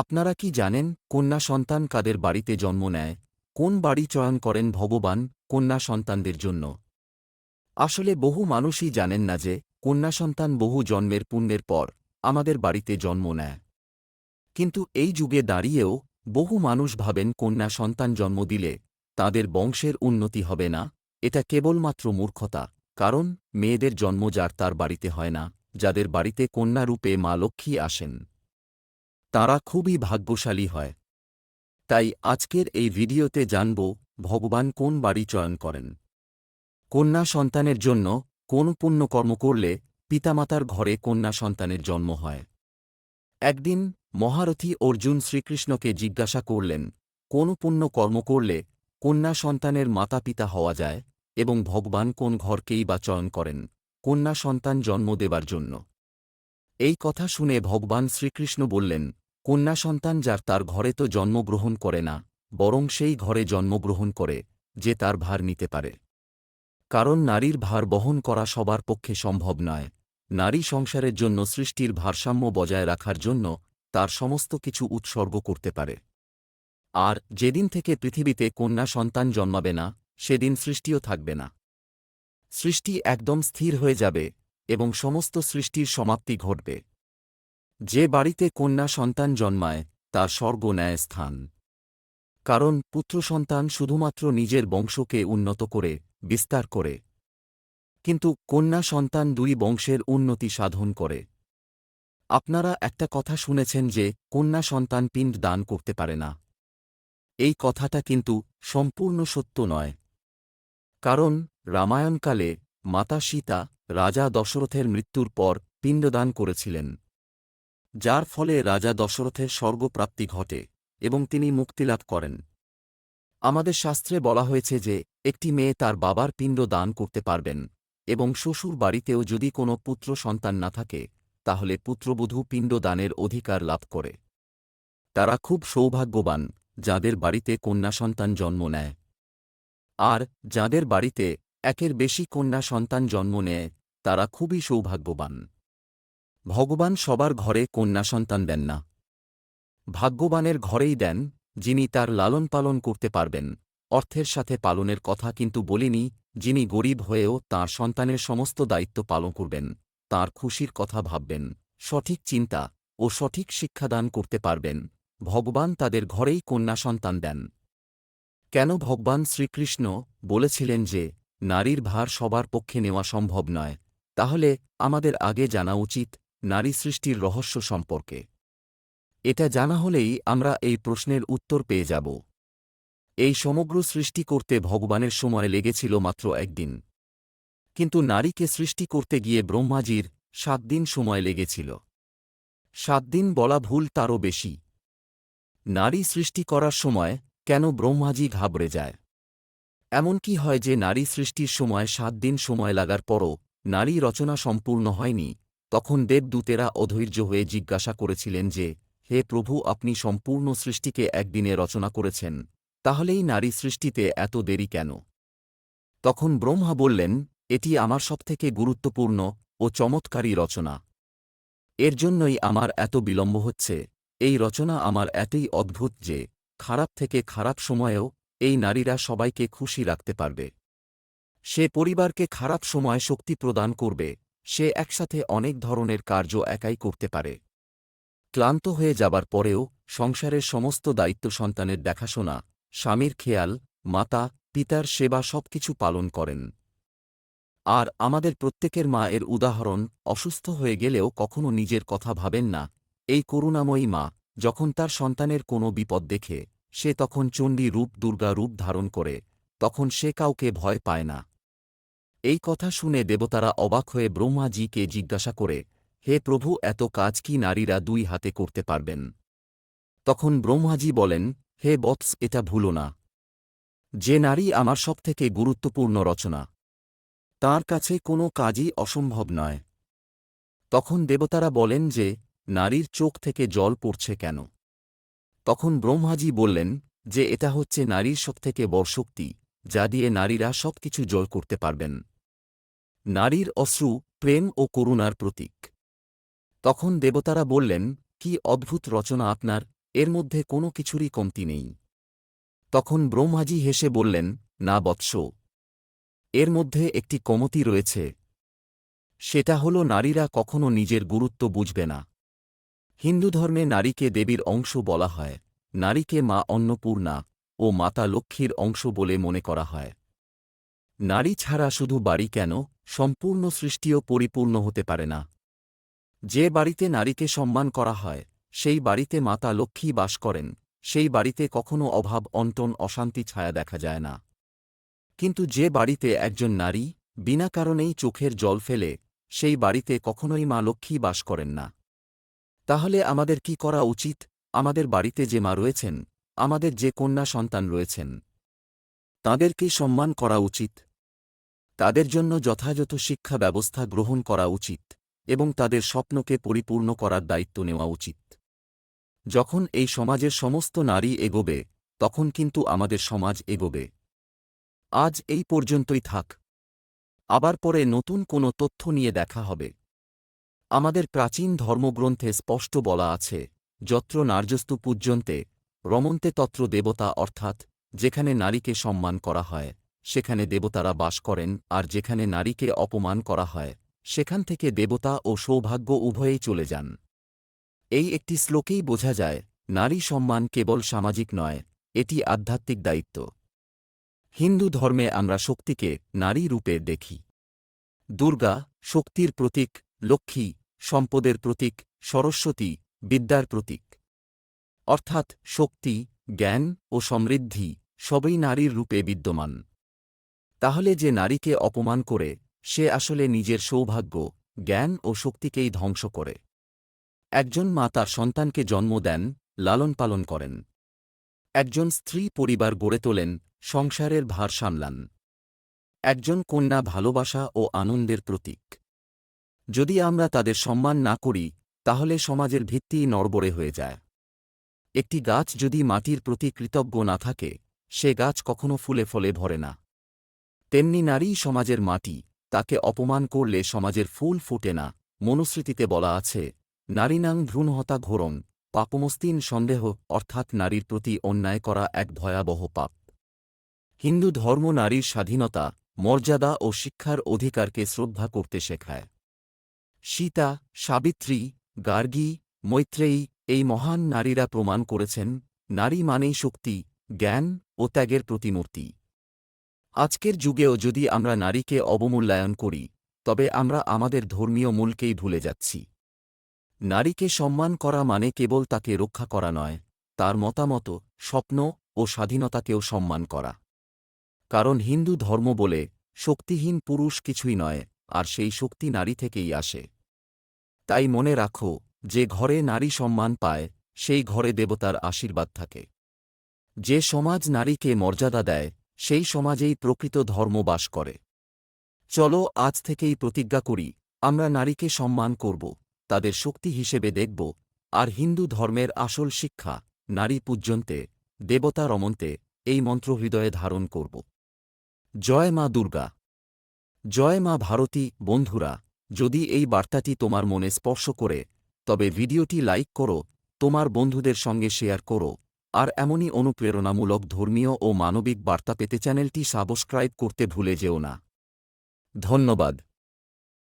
আপনারা কি জানেন কন্যা সন্তান কাদের বাড়িতে জন্ম নেয়? কোন বাড়ি চয়ন করেন ভগবান কন্যা সন্তানদের জন্য? আসলে বহু মানুষই জানেন না যে কন্যা সন্তান বহু জন্মের পুণ্যের পর আমাদের বাড়িতে জন্ম নেয়। কিন্তু এই যুগে দাঁড়িয়েও বহু মানুষ ভাবেন কন্যা সন্তান জন্ম দিলে তাদের বংশের উন্নতি হবে না। এটা কেবলমাত্র মূর্খতা, কারণ মেয়েদের জন্ম যার তার বাড়িতে হয় না, যাদের বাড়িতে কন্যারূপে মা লক্ষ্মী আসেন। তারা খুবই ভাগ্যশালী হয়। তাই আজকের এই ভিডিওতে জানব ভগবান কোন বাড়ি চয়ন করেন। কন্যা সন্তানের জন্য কোন পুণ্যকর্ম করলে পিতামাতার ঘরে কন্যা সন্তানের জন্ম হয়। একদিন মহারথী অর্জুন শ্রীকৃষ্ণকে জিজ্ঞাসা করলেন, কোন পুণ্য কর্ম করলে কন্যা সন্তানের মাতা পিতা হওয়া যায় এবং ভগবান কোন ঘরকেই বা চয়ন করেন, কন্যা সন্তান জন্ম দেবার জন্য? এই কথা শুনে ভগবান শ্রীকৃষ্ণ বললেন, কন্যা সন্তান যার তার ঘরে তো জন্মগ্রহণ করে না, বরং সেই ঘরে জন্মগ্রহণ করে, যে তার ভার নিতে পারে। কারণ নারীর ভার বহন করা সবার পক্ষে সম্ভব নয়। নারী সংসারের জন্য সৃষ্টির ভারসাম্য বজায় রাখার জন্য তার সমস্ত কিছু উৎসর্গ করতে পারে। আর যেদিন থেকে পৃথিবীতে কন্যা সন্তান জন্মাবে না, সেদিন সৃষ্টিও থাকবে না। সৃষ্টি একদম স্থির হয়ে যাবে এবং সমস্ত সৃষ্টির সমাপ্তি ঘটবে। যে বাড়িতে কন্যা সন্তান জন্মায়, তার স্বর্গ ন্যায় স্থান কারণ পুত্র সন্তান শুধুমাত্র নিজের বংশকে উন্নত করে, বিস্তার করে। কিন্তু কন্যা সন্তান দুই বংশের উন্নতি সাধন করে। আপনারা একটা কথা শুনেছেন যে, কন্যা সন্তান পিণ্ড দান করতে পারে না। এই কথাটা কিন্তু সম্পূর্ণ সত্য নয়। কারণ রামায়ণকালে মাতা সীতা রাজা দশরথের মৃত্যুর পর পিণ্ডদান করেছিলেন, যার ফলে রাজা দশরথের স্বর্গপ্রাপ্তি ঘটে এবং তিনি মুক্তিলাভ করেন। আমাদের শাস্ত্রে বলা হয়েছে যে, একটি মেয়ে তার বাবার পিণ্ড দান করতে পারবেন এবং শ্বশুর বাড়িতেও যদি কোনো পুত্র সন্তান না থাকে, তাহলে পুত্রবধূ পিণ্ড দানের অধিকার লাভ করে। তারা খুব সৌভাগ্যবান যাদের বাড়িতে কন্যা সন্তান জন্ম নেয়। আর যাদের বাড়িতে একের বেশি কন্যা সন্তান জন্ম নেয় তারা খুবই সৌভাগ্যবান। ভগবান সবার ঘরে কন্যা সন্তান দেন না। ভাগ্যবানের ঘরেই দেন, যিনি তার লালন পালন করতে পারবেন। অর্থের সাথে পালনের কথা কিন্তু বলিনি, যিনি গরিব হয়েও তাঁর সন্তানের সমস্ত দায়িত্ব পালন করবেন, তার খুশির কথা ভাববেন, সঠিক চিন্তা ও সঠিক শিক্ষাদান করতে পারবেন। ভগবান তাদের ঘরেই কন্যা সন্তান দেন। কেন ভগবান শ্রীকৃষ্ণ বলেছিলেন যে, নারীর ভার সবার পক্ষে নেওয়া সম্ভব নয়? তাহলে আমাদের আগে জানা উচিত নারী সৃষ্টির রহস্য সম্পর্কে। এটা জানা হলেই আমরা এই প্রশ্নের উত্তর পেয়ে যাব। এই সমগ্র সৃষ্টি করতে ভগবানের সময় লেগেছিল মাত্র একদিন। কিন্তু নারীকে সৃষ্টি করতে গিয়ে ব্রহ্মাজির সাত দিন সময় লেগেছিল। সাত দিন বলা ভুল তারও বেশি। নারী সৃষ্টি করার সময় কেন ব্রহ্মাজি ঘাবড়ে যায়? এমন কি হয় যে নারী সৃষ্টির সময় সাত দিন সময় লাগার পরও নারী রচনা সম্পূর্ণ হয়নি, তখন দেবদূতেরা অধৈর্য হয়ে জিজ্ঞাসা করেছিলেন যে, হে প্রভু, আপনি সম্পূর্ণ সৃষ্টিকে একদিনে রচনা করেছেন, তাহলেই নারী সৃষ্টিতে এত দেরি কেন? তখন ব্রহ্মা বললেন, এটি আমার সবথেকে গুরুত্বপূর্ণ ও চমৎকারী রচনা। এর জন্যই আমার এত বিলম্ব হচ্ছে, এই রচনা আমার এতই অদ্ভুত যে, খারাপ থেকে খারাপ সময়েও এই নারীরা সবাইকে খুশি রাখতে পারবে। সে পরিবারকে খারাপ সময় শক্তি প্রদান করবে, সে একসাথে অনেক ধরনের কার্য একাই করতে পারে। ক্লান্ত হয়ে যাবার পরেও সংসারের সমস্ত দায়িত্ব সন্তানের দেখাশোনা, স্বামীর খেয়াল, মাতা, পিতার সেবা সবকিছু পালন করেন। আর আমাদের প্রত্যেকের মা এর উদাহরণ, অসুস্থ হয়ে গেলেও কখনো নিজের কথা ভাবেন না, এই করুণাময়ী মা, যখন তার সন্তানের কোনো বিপদ দেখে, সে তখন চণ্ডী রূপ দুর্গা রূপ ধারণ করে, তখন সে কাউকে ভয় পায় না। এই কথা শুনে দেবতারা অবাক হয়ে ব্রহ্মাজিকে জিজ্ঞাসা করে, হে প্রভু, এত কাজ কি নারীরা দুই হাতে করতে পারবেন? তখন ব্রহ্মাজি বলেন, হে বৎস, এটা ভুলো না। যে নারী আমার সবথেকে গুরুত্বপূর্ণ রচনা, তার কাছে কোনো কাজই অসম্ভব নয়। তখন দেবতারা বলেন যে, নারীর চোখ থেকে জল পড়ছে কেন? তখন ব্রহ্মাজি বললেন, যে এটা হচ্ছে নারীর সবথেকে বড় শক্তি যা দিয়ে নারীরা সবকিছু জয় করতে পারবেন। নারীর অশ্রু, প্রেম ও করুণার প্রতীক। তখন দেবতারা বললেন, কি অদ্ভুত রচনা আপনার, এর মধ্যে কোনো কিছুরই কমতি নেই। তখন ব্রহ্মাজি হেসে বললেন, না বৎস, এর মধ্যে একটি কমতি রয়েছে। সেটা হল নারীরা কখনো নিজের গুরুত্ব বুঝবে না। হিন্দু ধর্মে নারীকে দেবীর অংশ বলা হয়, নারীকে মা অন্নপূর্ণা। ও মাতা লক্ষ্মীর অংশ বলে মনে করা হয়। নারী ছাড়া শুধু বাড়ি কেন সম্পূর্ণ সৃষ্টিও পরিপূর্ণ হতে পারে না। যে বাড়িতে নারীকে সম্মান করা হয়, সেই বাড়িতে মাতা লক্ষ্মী বাস করেন, সেই বাড়িতে কখনো অভাব, অন্টন, অশান্তি, ছায়া দেখা যায় না। কিন্তু যে বাড়িতে একজন নারী বিনা কারণেই চোখের জল ফেলে, সেই বাড়িতে কখনোই মা লক্ষ্মী বাস করেন না। তাহলে আমাদের কি করা উচিত? আমাদের বাড়িতে যে মা রয়েছেন আমাদের যে কন্যা সন্তান রয়েছেন, তাঁদেরকে সম্মান করা উচিত। তাদের জন্য যথাযথ শিক্ষা ব্যবস্থা গ্রহণ করা উচিত এবং তাদের স্বপ্নকে পরিপূর্ণ করার দায়িত্ব নেওয়া উচিত। যখন এই সমাজের সমস্ত নারী এগোবে, তখন কিন্তু আমাদের সমাজ এগোবে। আজ এই পর্যন্তই থাক। আবার পরে নতুন কোনো তথ্য নিয়ে দেখা হবে। আমাদের প্রাচীন ধর্মগ্রন্থে স্পষ্ট বলা আছে, যত্র নার্যস্তু পূজ্যন্তে রমন্তে তত্র দেবতা অর্থাৎ, যেখানে নারীকে সম্মান করা হয়, সেখানে দেবতারা বাস করেন, আর যেখানে নারীকে অপমান করা হয়, সেখান থেকে দেবতা ও সৌভাগ্য উভয়েই চলে যান। এই একটি শ্লোকেই বোঝা যায়, নারী সম্মান কেবল সামাজিক নয়, এটি আধ্যাত্মিক দায়িত্ব। হিন্দু ধর্মে আমরা শক্তিকে নারী রূপে দেখি। দুর্গা, শক্তির প্রতীক, লক্ষ্মী, সম্পদের প্রতীক, সরস্বতী, বিদ্যার প্রতীক। অর্থাৎ শক্তি, জ্ঞান ও সমৃদ্ধি সবই নারীর রূপে বিদ্যমান। তাহলে যে নারীকে অপমান করে, সে আসলে নিজের সৌভাগ্য, জ্ঞান ও শক্তিকেই ধ্বংস করে। একজন মা তার সন্তানকে জন্ম দেন, লালন পালন করেন। একজন স্ত্রী পরিবার গড়ে তোলেন, সংসারের ভার সামলান। একজন কন্যা ভালোবাসা ও আনন্দের প্রতীক। যদি আমরা তাদের সম্মান না করি, তাহলে সমাজের ভিত্তি নড়বড়ে হয়ে যায়। একটি গাছ যদি মাটির প্রতি কৃতজ্ঞ না থাকে, সে গাছ কখনো ফুলে ফলে ভরে না। তেমনি নারী সমাজের মাটি, তাকে অপমান করলে সমাজের ফুল ফুটে না। মনুস্মৃতিতে বলা আছে, নারীনাং ভ্রূণহতা ঘোরং, পাপমস্তিন সন্দেহ, অর্থাৎ নারীর প্রতি অন্যায় করা এক ভয়াবহ পাপ। হিন্দু ধর্ম নারীর স্বাধীনতা, মর্যাদা ও শিক্ষার অধিকারকে শ্রদ্ধা করতে শেখায়। সীতা, সাবিত্রী, গার্গী, মৈত্রেয়ী এই মহান নারীরা প্রমাণ করেছেন, নারী মানেই শক্তি, জ্ঞান ও ত্যাগের প্রতিমূর্তি। আজকের যুগেও যদি আমরা নারীকে অবমূল্যায়ন করি, তবে আমরা আমাদের ধর্মীয় মূলকেই ভুলে যাচ্ছি। নারীকে সম্মান করা মানে কেবল তাকে রক্ষা করা নয়, তার মতামত, স্বপ্ন ও স্বাধীনতাকেও সম্মান করা। কারণ হিন্দু ধর্ম বলে, শক্তিহীন পুরুষ কিছুই নয়, আর সেই শক্তি নারী থেকেই আসে। তাই মনে রাখো যে ঘরে নারী সম্মান পায়, সেই ঘরে দেবতার আশীর্বাদ থাকে। যে সমাজ নারীকে মর্যাদা দেয়, সেই সমাজেই প্রকৃত ধর্ম বাস করে। চলো আজ থেকেই প্রতিজ্ঞা করি, আমরা নারীকে সম্মান করব, তাদের শক্তি হিসেবে দেখব, আর হিন্দু ধর্মের আসল শিক্ষা, নারী পূজ্যন্তে, দেবতা রমন্তে, এই মন্ত্র হৃদয়ে ধারণ করব। জয় মা দুর্গা। জয় মা ভারতী, বন্ধুরা, যদি এই বার্তাটি তোমার মনে স্পর্শ করে তবে ভিডিওটি লাইক করো, তোমার বন্ধুদের সঙ্গে শেয়ার করো, আর এমনই অনুপ্রেরণামূলক ধর্মীয় ও মানবিক বার্তা পেতে চ্যানেলটি সাবস্ক্রাইব করতে ভুলে যেও না। ধন্যবাদ।